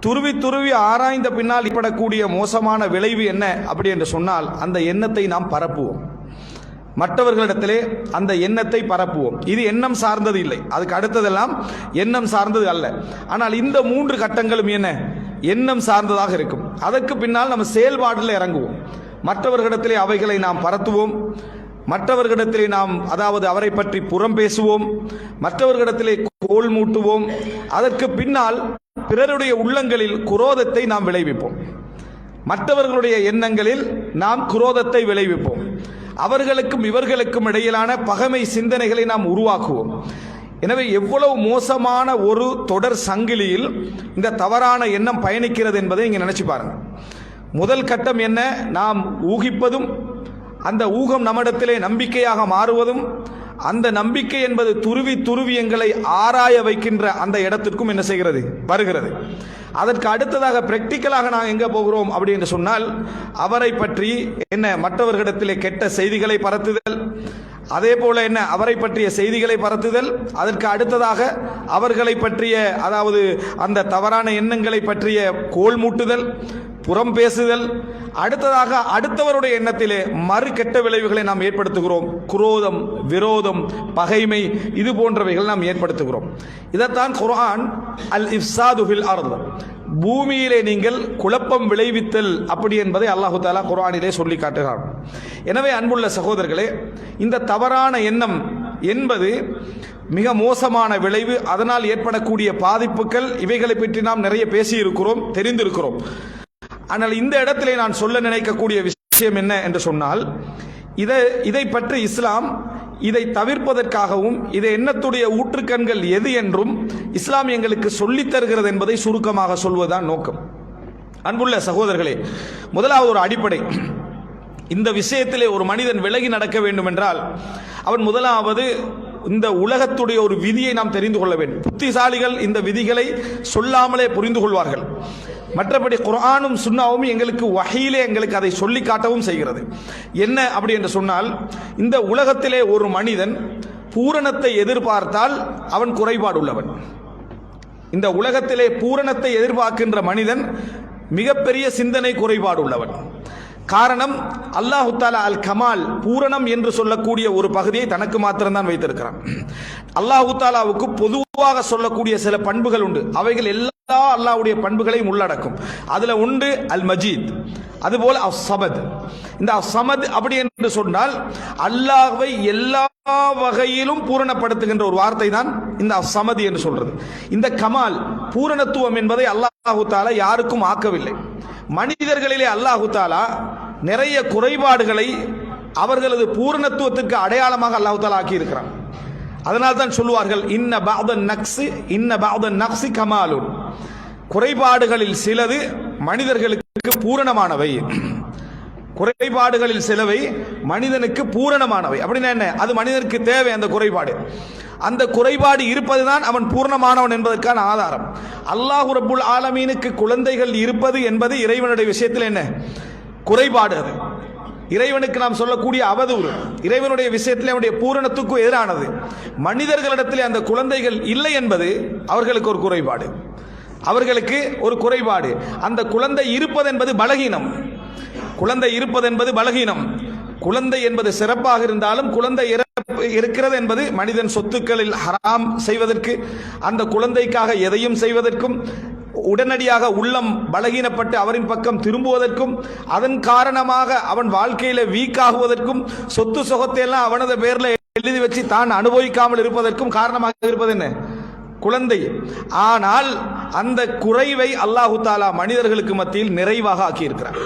துருவி துருவி ஆராய்ந்த பின்னால் ஏற்படக்கூடிய மோசமான விளைவு என்ன அப்படி என்று சொன்னால் அந்த எண்ணத்தை நாம் பரப்புவோம். மற்றவர்களிடத்திலே அந்த எண்ணத்தை பரப்புவோம். இது எண்ணம் சார்ந்தது இல்லை. அதுக்கு அடுத்ததெல்லாம் எண்ணம் சார்ந்தது அல்ல. ஆனால் இந்த மூன்று கட்டங்களும் என்ன? எண்ணம் சார்ந்ததாக இருக்கும். அதற்கு பின்னால் நம்ம செயல்பாட்டில் இறங்குவோம். மற்றவர்களிடத்திலே அவைகளை நாம் பரத்துவோம். மற்றவர்களிடத்திலே நாம் அதாவது அவரை பற்றி புறம் பேசுவோம். மற்றவர்களிடத்திலே கோல் மூட்டுவோம். அதற்கு பின்னால் பிறருடைய உள்ளங்களில் குரோதத்தை நாம் விளைவிப்போம். மற்றவர்களுடைய எண்ணங்களில் நாம் குரோதத்தை விளைவிப்போம். அவர்களுக்கும் இவர்களுக்கும் இடையிலான பகைமை சிந்தனைகளை நாம் உருவாக்குவோம். எனவே எவ்வளவு மோசமான ஒரு தொடர் சங்கிலியில் இந்த தவறான எண்ணம் பயணிக்கிறது என்பதை இங்கே நினச்சி பாருங்க. முதல் கட்டம் என்ன? நாம் ஊகிப்பதும் அந்த ஊகம் நம்மிடத்திலே நம்பிக்கையாக மாறுவதும் அந்த நம்பிக்கை என்பது துருவி துருவி எங்களை ஆராய வைக்கின்ற அந்த இடத்திற்கும் என்ன செய்கிறது? வருகிறது. அதற்கு அடுத்ததாக பிராக்டிக்கலாக நாங்கள் எங்கே போகிறோம் அப்படி என்று சொன்னால் அவரை பற்றி என்ன மற்றவர்களிடத்திலே கெட்ட செய்திகளை பரத்துதல் அதே போல என்ன அவரை பற்றிய செய்திகளை பரத்துதல் அதற்கு அடுத்ததாக அவர்களை பற்றிய அதாவது அந்த தவறான எண்ணங்களை பற்றிய கோல் மூட்டுதல் புறம் பேசுதல் அடுத்ததாக அடுத்தவருடைய எண்ணத்திலே மறு கெட்ட விளைவுகளை நாம் ஏற்படுத்துகிறோம். குரோதம் விரோதம் பகைமை இது போன்றவைகள் நாம் ஏற்படுத்துகிறோம். இதைத்தான் குர்ஆன் அல் இஃப்சாது ஃபில் அர்த். பூமியிலே நீங்கள் குழப்பம் விளைவித்தல் அப்படி என்பதை அல்லாஹு தாலா குரானிலே சொல்லி காட்டுகிறார் எனவே அன்புள்ள சகோதரர்களே இந்த தவறான எண்ணம் என்பது மிக மோசமான விளைவு. அதனால் ஏற்படக்கூடிய பாதிப்புகள் இவைகளை பற்றி நாம் நிறைய பேசியிருக்கிறோம் தெரிந்திருக்கிறோம். ஆனால் இந்த இடத்திலே நான் சொல்ல நினைக்கக்கூடிய விஷயம் என்ன என்று சொன்னால் இதை இதை பற்றி இஸ்லாம் இதை தவிர்ப்பதற்காகவும் இதை எண்ணத்துடைய ஊற்றுக்கண்கள் எது என்றும் இஸ்லாம் எங்களுக்கு சொல்லித் தருகிறது என்பதை சுருக்கமாக சொல்வதுதான் நோக்கம். அன்புள்ள சகோதரர்களே முதலாவது ஒரு அடிப்படை. இந்த விஷயத்திலே ஒரு மனிதன் விலகி நடக்க வேண்டும் என்றால் அவன் முதலாவது இந்த உலகத்துடைய ஒரு விதியை நாம் தெரிந்து கொள்ள வேண்டும். புத்திசாலிகள் இந்த விதிகளை சொல்லாமலே புரிந்து கொள்வார்கள். மற்றபடி குரானும் சுண்ணாவும் எங்களுக்கு வகையிலே எங்களுக்கு அதை சொல்லி காட்டவும் செய்கிறது. என்ன அப்படி என்று சொன்னால் இந்த உலகத்திலே ஒரு மனிதன் பூரணத்தை எதிர்பார்த்தால் அவன் குறைபாடு உள்ளவன் இந்த உலகத்திலே பூரணத்தை எதிர்பார்க்கின்ற மனிதன் மிகப்பெரிய சிந்தனை குறைபாடு உள்ளவன் காரணம் அல்லாஹு தாலா அல் கமால் பூரணம் என்று சொல்லக்கூடிய ஒரு பகுதியை தனக்கு மாத்திரம்தான் வைத்திருக்கிறான். அல்லாஹு தாலாவுக்கு பொதுவாக சொல்லக்கூடிய சில பண்புகள் உண்டு. அவைகள் எல்லா அல்லாஹ்வுடைய பண்புகளையும் உள்ளடக்கும். அதுல உண்டு அல் மஜீத் அதுபோல அஸ் சமத். இந்த அஸ் சமத் அப்படி என்று சொன்னால் அல்லாஹ்வை எல்லா வகையிலும் பூரணப்படுத்துகின்ற ஒரு வார்த்தை தான் இந்த அஸ் சமதி என்று சொல்றது. இந்த கமால் பூரணத்துவம் என்பதை அல்லாஹு தாலா யாருக்கும் ஆக்கவில்லை. மனிதர்களிலே அல்லாஹு தாலா நிறைய குறைபாடுகளை அவர்களது பூரணத்துவத்திற்கு அடையாளமாக அல்லாஹு தாலா ஆக்கி இருக்கிறான் அதனால் தான் சொல்லுவார்கள் இன்ன பாதன் நக்ஸு இன்ன பாதன் நக்ஸு கமாலுன். குறைபாடுகளில் சிலது மனிதர்களுக்கு பூரணமானவை. குறைபாடுகளில் சிலவை மனிதனுக்கு பூரணமானவை. அப்படின்னா என்ன? அது மனிதனுக்கு தேவை அந்த குறைபாடு. அந்த குறைபாடு இருப்பதுதான் அவன் பூர்ணமானவன் என்பதற்கான ஆதாரம். அல்லாஹு ரபுல் ஆலமீனுக்கு குழந்தைகள் இருப்பது என்பது இறைவனுடைய விஷயத்தில் என்ன? குறைபாடு அது. இறைவனுக்கு நாம் சொல்லக்கூடிய அவதூறு இறைவனுடைய விஷயத்தில் அவனுடைய பூரணத்துக்கு எதிரானது. மனிதர்களிடத்தில் அந்த குழந்தைகள் இல்லை என்பது அவர்களுக்கு ஒரு குறைபாடு. அவர்களுக்கு ஒரு குறைபாடு. அந்த குழந்தை இருப்பது என்பது பலகீனம். குழந்தை இருப்பது என்பது பலகீனம். குழந்தை என்பது சிறப்பாக இருந்தாலும் குழந்தை இருக்கிறது என்பது மனிதன் சொத்துக்களில் ஹராம் செய்வதற்கு அந்த குழந்தைக்காக எதையும் செய்வதற்கும் உடனடியாக உள்ளம் பலகீனப்பட்டு அவரின் பக்கம் திரும்புவதற்கும் அதன் காரணமாக அவன் வாழ்க்கையில வீக் ஆகுவதற்கும் சொத்து சுகத்தை எல்லாம் அவனது பேர்ல எழுதி வச்சு தான் அனுபவிக்காமல் இருப்பதற்கும் காரணமாக இருப்பது என்ன? குழந்தை. ஆனால் அந்த குறைவை அல்லாஹு தாலா மனிதர்களுக்கு மத்தியில் நிறைவாக ஆக்கியிருக்கிறான்.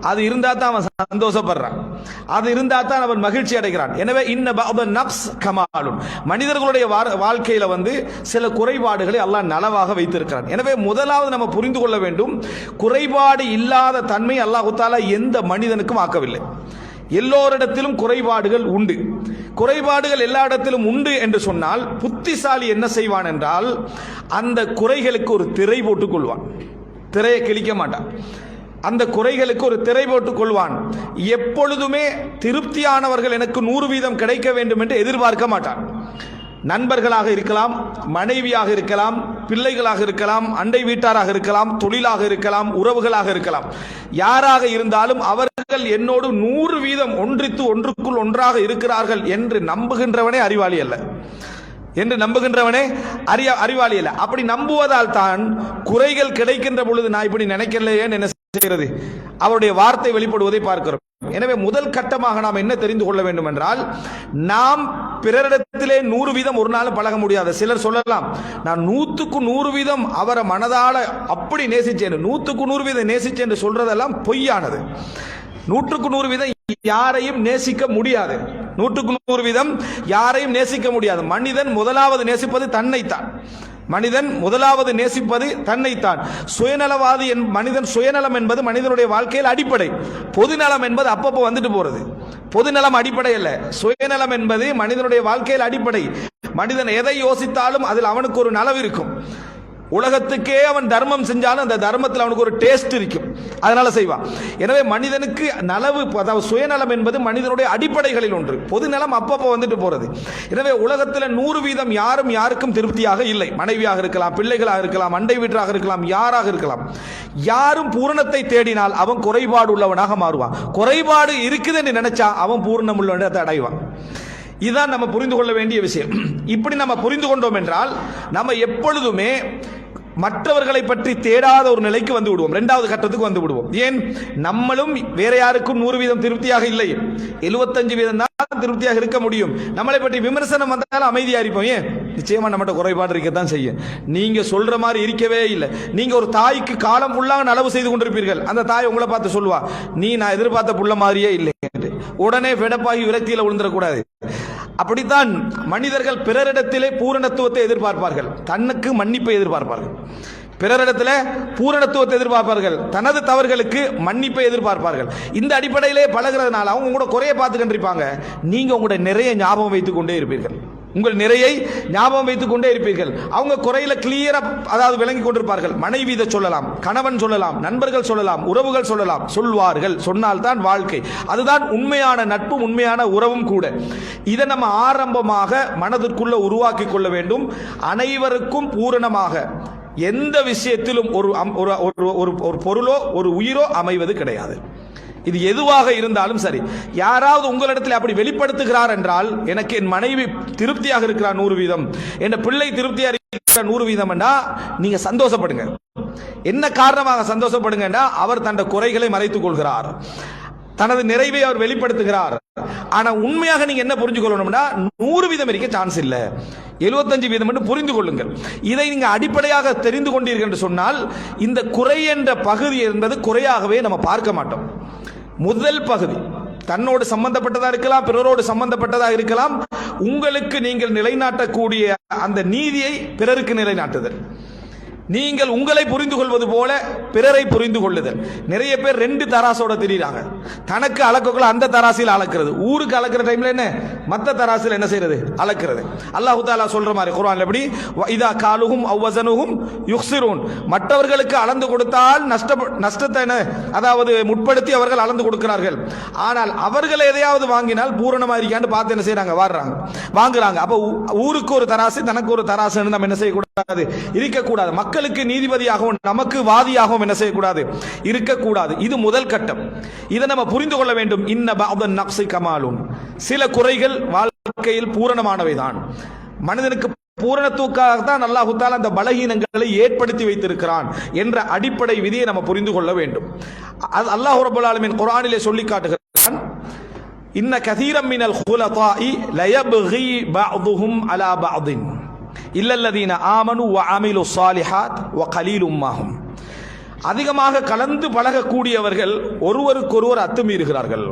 அது இருந்தா தான் அவன் சந்தோஷப்படுறான். அது இருந்தா தான் அவன் மகிழ்ச்சி அடைகிறான். எனவே இன்ன நப்ஸ் கமாலும் மனிதர்களுடைய வார- வாழ்க்கையில வந்து சில குறைபாடுகளை அல்லாஹ் நலவாக வைத்திருக்கிறான். எனவே முதலாவது நம்ம புரிந்து கொள்ள வேண்டும் குறைபாடு இல்லாத தன்மை அல்லாஹு தாலா எந்த மனிதனுக்கும் ஆக்கவில்லை. எல்லோரிடத்திலும் குறைபாடுகள் உண்டு. குறைபாடுகள் எல்லா இடத்திலும் உண்டு என்று சொன்னால் புத்திசாலி என்ன செய்வான் என்றால் அந்த குறைகளுக்கு ஒரு திரை போட்டுக் கொள்வான் திரையை கிழிக்க மாட்டான். அந்த குறைகளுக்கு ஒரு திரை போட்டுக் கொள்வான் எப்பொழுதுமே திருப்தியானவர்கள் எனக்கு நூறு வீதம் கிடைக்க வேண்டும் என்று எதிர்பார்க்க மாட்டான். நண்பர்களாக இருக்கலாம் மனைவியாக இருக்கலாம் பிள்ளைகளாக இருக்கலாம் அண்டை வீட்டாராக இருக்கலாம் தொழிலாக இருக்கலாம் உறவுகளாக இருக்கலாம். யாராக இருந்தாலும் அவர்கள் என்னோடு நூறு வீதம் ஒன்றித்து ஒன்றுக்குள் ஒன்றாக இருக்கிறார்கள் என்று நம்புகின்றவனே அறிவாளி அல்ல. என்று நம்புகின்றவனே அறிய அறிவாளி அல்ல. அப்படி நம்புவதால் தான் குறைகள் கிடைக்கின்ற பொழுது நான் இப்படி நினைக்கலையேன்னு என்ன செய்கிறது. அவருடைய வார்த்தை வெளிப்படுவதை பார்க்கிறோம். எனவே முதல் கட்டமாக நாம் என்ன தெரிந்து கொள்ள வேண்டும் என்றால் நாம் பிறரிடத்திலே நூறு வீதம் ஒரு நாள் பழக முடியாது. சிலர் சொல்லலாம் நான் நூத்துக்கு நூறு வீதம் அவரை மனதால அப்படி நேசிச்சேன். நூத்துக்கு நூறு வீதம் நேசிச்சேன் சொல்றதெல்லாம் பொய்யானது. நூற்றுக்கு நூறு வீதம் யாரையும் நேசிக்க முடியாது. நூற்றுக்கு நூறு வீதம் யாரையும் நேசிக்க முடியாது. மனிதன் முதலாவது நேசிப்பது தன்னைத்தான். மனிதன் முதலாவது நேசிப்பது தன்னைத்தான். சுயநலவாதி என் மனிதன் சுயநலம் என்பது மனிதனுடைய வாழ்க்கையில் அடிப்படை. பொதுநலம் என்பது அப்பப்போ வந்துட்டு போறது. பொதுநலம் அடிப்படை அல்ல. சுயநலம் என்பது மனிதனுடைய வாழ்க்கையில் அடிப்படை. மனிதன் எதை யோசித்தாலும் அதில் அவனுக்கு ஒரு நலவு இருக்கும். உலகத்துக்கே அவன் தர்மம் செஞ்சாலும் அந்த தர்மத்தில் அவனுக்கு ஒரு டேஸ்ட் இருக்கும். அதனால செய்வான். எனவே மனிதனுக்கு நலவு அதாவது சுயநலம் என்பது மனிதனுடைய அடிப்படைகளில் ஒன்று. பொது நலம் அப்பப்போ வந்துட்டு போறது. எனவே உலகத்தில் நூறு வீதம் யாரும் யாருக்கும் திருப்தியாக இல்லை. மனைவியாக இருக்கலாம் பிள்ளைகளாக இருக்கலாம் அண்டை வீட்டாக இருக்கலாம் யாராக இருக்கலாம். யாரும் பூரணத்தை தேடினால் அவன் குறைபாடு உள்ளவனாக மாறுவான். குறைபாடு இருக்குதுன்னு நினைச்சா அவன் பூர்ணம் உள்ளவனத்தை அடைவான் இதுதான் நம்ம புரிந்து கொள்ள வேண்டிய விஷயம். இப்படி நம்ம புரிந்து கொண்டோம் என்றால் நம்ம எப்பொழுதுமே மற்றவர்களை பற்றி தேடாத ஒரு நிலைக்கு வந்து விடுவோம். இரண்டாவது கட்டத்துக்கு வந்து விடுவோம். ஏன்? நம்மளும் வேற யாருக்கும் நூறு வீதம் திருப்தியாக இல்லை. எழுபத்தஞ்சு வீதம் தான் திருப்தியாக இருக்க முடியும். நம்மளை பற்றி விமர்சனம் வந்தாலும் அமைதியா இருப்போம். ஏன்? நிச்சயமா நம்மகிட்ட குறைபாடு இருக்கத்தான் செய்யும். நீங்க சொல்ற மாதிரி இருக்கவே இல்லை. நீங்க ஒரு தாய்க்கு காலம் ஃபுல்லாக நலவு செய்து கொண்டிருப்பீர்கள். அந்த தாய் உங்களை பார்த்து சொல்லுவா நீ நான் எதிர்பார்த்த புள்ள மாதிரியே இல்லை. என்று. உடனே வெடப்பாகி விரக்தியில விழுந்துடக்கூடாது. அப்படித்தான் மனிதர்கள் பிறரிடத்திலே பூரணத்துவத்தை எதிர்பார்ப்பார்கள். தன்னுக்கு மன்னிப்பை எதிர்பார்ப்பார்கள். பிறரிடத்தில் பூரணத்துவத்தை எதிர்பார்ப்பார்கள். தனது தவறுகளுக்கு மன்னிப்பை எதிர்பார்ப்பார்கள். இந்த அடிப்படையிலே பழகிறதுனால அவங்க கூட குறைய பார்த்து கண்டிருப்பாங்க நீங்கள் உங்களுடைய நிறைய ஞாபகம் வைத்துக் கொண்டே இருப்பீர்கள். உங்கள் நிறையை ஞாபகம் வைத்துக் கொண்டே இருப்பீர்கள். அவங்க குறையில கிளியரா அதாவது விளங்கி கொண்டிருப்பார்கள். மனைவி இதை சொல்லலாம் கணவன் சொல்லலாம் நண்பர்கள் சொல்லலாம் உறவுகள் சொல்லலாம். சொல்வார்கள் சொன்னால் தான் வாழ்க்கை. அதுதான் உண்மையான நட்பும் உண்மையான உறவும் கூட. இதை நம்ம ஆரம்பமாக மனதிற்குள்ள உருவாக்கி கொள்ள வேண்டும். அனைவருக்கும் பூரணமாக. எந்த விஷயத்திலும் ஒரு அம்- ஒரு ஒரு- ஒரு ஒரு பொருளோ ஒரு உயிரோ அமைவது கிடையாது. இது எதுவாக இருந்தாலும் சரி. யாராவது உங்களிடத்தில் அப்படி வெளிப்படுத்துகிறார் என்றால் எனக்கு என் மனைவி திருப்தியாக இருக்கிறார் நூறு வீதம். என் பிள்ளை திருப்தியாக இருக்கிற நூறு வீதம் என்றா நீங்க சந்தோஷப்படுங்க. என்ன காரணமாக சந்தோஷப்படுங்கன்னா அவர் தன் குறைகளை மறைத்துக் கொள்கிறார். தனது நிறைவை அவர் வெளிப்படுத்துகிறார். ஆனா உண்மையாக நீங்க என்ன புரிஞ்சு கொள்ளணும்னா நூறு வீதம் இருக்க சான்ஸ் இல்ல. எழுபத்தஞ்சு வீதம் என்று புரிந்து கொள்ளுங்கள். இதை நீங்க அடிப்படையாக தெரிந்து கொண்டீர்கள் என்று சொன்னால் இந்த குறை என்ற பகுதி என்பது குறையாகவே நம்ம பார்க்க மாட்டோம். முதல் பகுதி. தன்னோடு சம்பந்தப்பட்டதா இருக்கலாம் பிறரோடு சம்பந்தப்பட்டதா இருக்கலாம். உங்களுக்கு நீங்கள் நிலைநாட்டக்கூடிய அந்த நீதியை பிறருக்கு நிலைநாட்டுதல். நீங்கள் உங்களை புரிந்து கொள்வது போல பிறரை புரிந்து கொள்ளுதல் நிறைய பேர் ரெண்டு தராசோட திரியிறாங்க. தனக்கு அளக்கக்குள்ள அந்த தராசில் அளக்கிறது. ஊருக்கு அளக்கிற டைம்ல என்ன? மற்ற தராசில் என்ன செய்யறது அளக்கிறது. அல்லாஹு தாலா சொல்ற மாதிரி குரான் எப்படி? இதா காலுகும் அவ்வசனுகும் யுக்சிரூன் மற்றவர்களுக்கு அளந்து கொடுத்தால் நஷ்ட நஷ்டத்தை என்ன? அதாவது முற்படுத்தி அவர்கள் அளந்து கொடுக்கிறார்கள். ஆனால் அவர்கள் எதையாவது வாங்கினால் பூரணமா இருக்கான்னு பார்த்து என்ன செய்யறாங்க வாடுறாங்க. வாங்குறாங்க. அப்போ ஊருக்கு ஒரு தராசு தனக்கு ஒரு தராசுன்னு நம்ம என்ன செய்யக்கூடாது? இருக்கக்கூடாது. மக்களுக்கு நீதிபதியாகவும் நமக்கு வாதியாகவும் என்ன செய்யக்கூடாது? இருக்கக்கூடாது. இது முதல் கட்டம். இதை நம்ம புரிந்து கொள்ள வேண்டும். இன்ன பஅதன் கமாலும் சில குறைகள் வாழ்க்கையில் பூரணமானவைதான். மனிதனுக்கு பூரணத்துக்காகத்தான் அல்லாஹு தாலா அந்த பலகீனங்களை ஏற்படுத்தி வைத்திருக்கிறான் என்ற அடிப்படை விதியை நம்ம புரிந்து கொள்ள வேண்டும். அது அல்லாஹ் ரபுல் ஆலமீன் குர்ஆனிலே சொல்லி காட்டுகிறான் இன்ன கதீரம் மினல் குலதாஇ லயபுகி பஅதுஹும் அலா பஅதின். இல்லல்லதீன ஆமனு வ அமிலு சாலிஹாத் வ கலீல் உம்மாகும் அதிகமாக கலந்து பழகக்கூடியவர்கள் ஒருவருக்கொருவர் அத்துமீறுகிறார்கள்.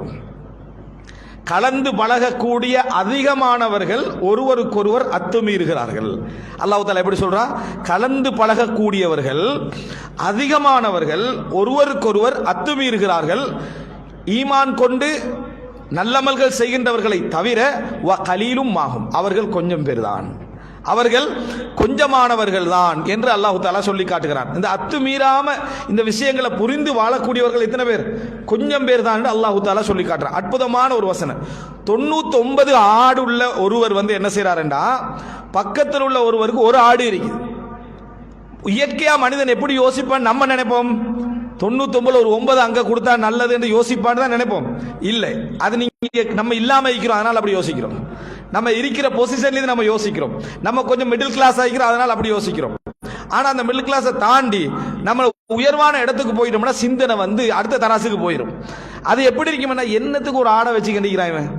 கலந்து பழகக்கூடிய அதிகமானவர்கள் ஒருவருக்கொருவர் அத்துமீறுகிறார்கள். அல்லாஹ் தாலா எப்படி சொல்றா? கலந்து பழகக்கூடியவர்கள் அதிகமானவர்கள் ஒருவருக்கொருவர் அத்துமீறுகிறார்கள். ஈமான் கொண்டு நல்லமல்கள் செய்கின்றவர்களை தவிர வ கலீலும் ஆகும் அவர்கள் கொஞ்சம் பேர்தான். அவர்கள் கொஞ்சமானவர்கள் தான் என்று அல்லாஹு தாலா சொல்லி காட்டுகிறான். இந்த அத்து மீறாம இந்த விஷயங்களை புரிந்து வாழக்கூடியவர்கள் எத்தனை பேர்? கொஞ்சம் பேர் தான் என்று அல்லாஹு தாலா சொல்லி காட்டுறான். அற்புதமான ஒரு வசனம். தொண்ணூத்தி ஒன்பது ஆடுள்ள ஒருவர் வந்து என்ன செய்யறாருண்டா பக்கத்தில் உள்ள ஒருவருக்கு ஒரு ஆடு இருக்குது. இயற்கையா மனிதன் எப்படி யோசிப்பான் நம்ம நினைப்போம்? தொண்ணூத்தொம்பது ஒரு ஒன்பது அங்க கொடுத்தா நல்லது என்று யோசிப்பான்னு தான் நினைப்போம். இல்லை. அது நீங்க நம்ம இல்லாம இருக்கிறோம் அதனால அப்படி யோசிக்கிறோம். நம்ம இருக்கிற பொசிஷன்லேருந்து நம்ம யோசிக்கிறோம். நம்ம கொஞ்சம் மிடில் கிளாஸ் ஆகிக்கிறோம் அதனால் அப்படி யோசிக்கிறோம். ஆனால் அந்த மிடில் கிளாஸை தாண்டி நம்ம உயர்வான இடத்துக்கு போயிட்டோம்னா சிந்தனை வந்து அடுத்த தராசுக்கு போயிடும் அது எப்படி இருக்கும்னா என்னத்துக்கு ஒரு ஆடை வச்சுக்கிட்டு இவன்?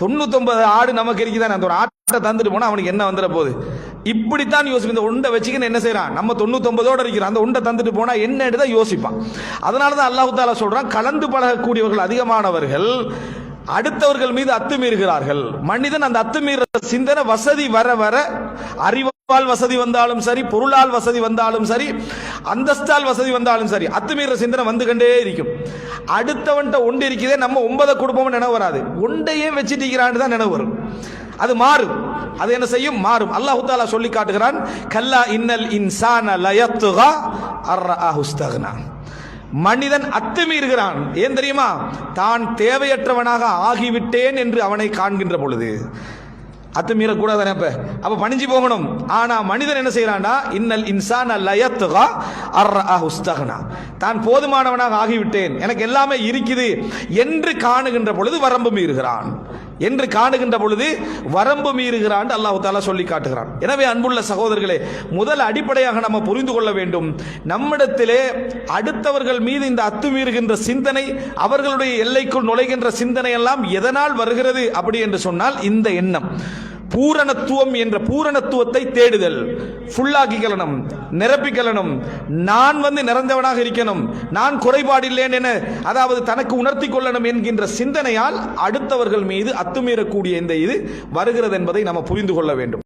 தொண்ணூத்தொன்பது ஆடு நமக்கு இருக்குதான்? அந்த ஒரு ஆட்டை தந்துட்டு போனால் அவனுக்கு என்ன வந்துட போகுது? இப்படித்தான் யோசிப்போம். இந்த உண்டை வச்சுக்கின்னு என்ன செய்யறான் நம்ம தொண்ணூத்தொன்பதோட இருக்கிறோம். அந்த உண்டை தந்துட்டு போனா என்னன்னு தான் யோசிப்பான். அதனால தான் அல்லாஹு தாலா சொல்றான் கலந்து பழகக்கூடியவர்கள் அதிகமானவர்கள் அடுத்தவர்கள் மீது அத்துமீறுகிறார்கள். மனிதன் அந்த அத்துமீற சிந்தனை வசதி வர வர அறிவால் வசதி வந்தாலும் சரி பொருளால் வசதி வந்தாலும் சரி அந்தஸ்தால் வசதி வந்தாலும் சரி அத்துமீற சிந்தனை வந்து கொண்டே இருக்கும். அடுத்தவன்ட்ட ஒன்று இருக்குதே நம்ம ஒன்பதை குடும்பம் நினைவு வராது. ஒண்டையே வச்சுட்டு தான் நினைவு வரும். அது மாறும். அது என்ன செய்யும்? மாறும். அல்லாஹு தாலா சொல்லி காட்டுகிறான் கல்லா இன்னல் இன்சான லயத்துகா அர்ரா மனிதன் அத்துமீறுகிறான். ஏன் தெரியுமா? தான் தேவையற்றவனாக ஆகிவிட்டேன் என்று அவனை காண்கின்ற பொழுது. அத்துமீறக்கூடாது அப்ப? அப்ப பணிஞ்சு போகணும். ஆனா மனிதன் என்ன செய்யறான்டா இன்னல் இன்சான் அல்லயத்துகா அர் அஹுஸ்தகனா தான் போதுமானவனாக ஆகிவிட்டேன். எனக்கு எல்லாமே இருக்குது என்று காணுகின்ற பொழுது வரம்பு மீறுகிறான். என்று காணுகின்ற பொழுது வரம்பு மீறுகிறான் அல்லாஹு தாலா சொல்லி காட்டுகிறான். எனவே அன்புள்ள சகோதரர்களே முதல் அடிப்படையாக நம்ம புரிந்து கொள்ள வேண்டும். நம்மிடத்திலே அடுத்தவர்கள் மீது இந்த அத்துமீறுகின்ற சிந்தனை அவர்களுடைய எல்லைக்குள் நுழைகின்ற சிந்தனை எல்லாம் எதனால் வருகிறது அப்படி என்று சொன்னால் இந்த எண்ணம். பூரணத்துவம் என்ற பூரணத்துவத்தை தேடுதல். ஃபுல்லாக்கிக்கலனும் நிரப்பிக்கலனும் நான் வந்து நிறைந்தவனாக இருக்கணும். நான் குறைபாடில்லேன் என அதாவது தனக்கு உணர்த்தி கொள்ளணும் என்கின்ற சிந்தனையால் அடுத்தவர்கள் மீது அத்துமீறக்கூடிய இந்த இது வருகிறது என்பதை நம்ம புரிந்து கொள்ள வேண்டும்.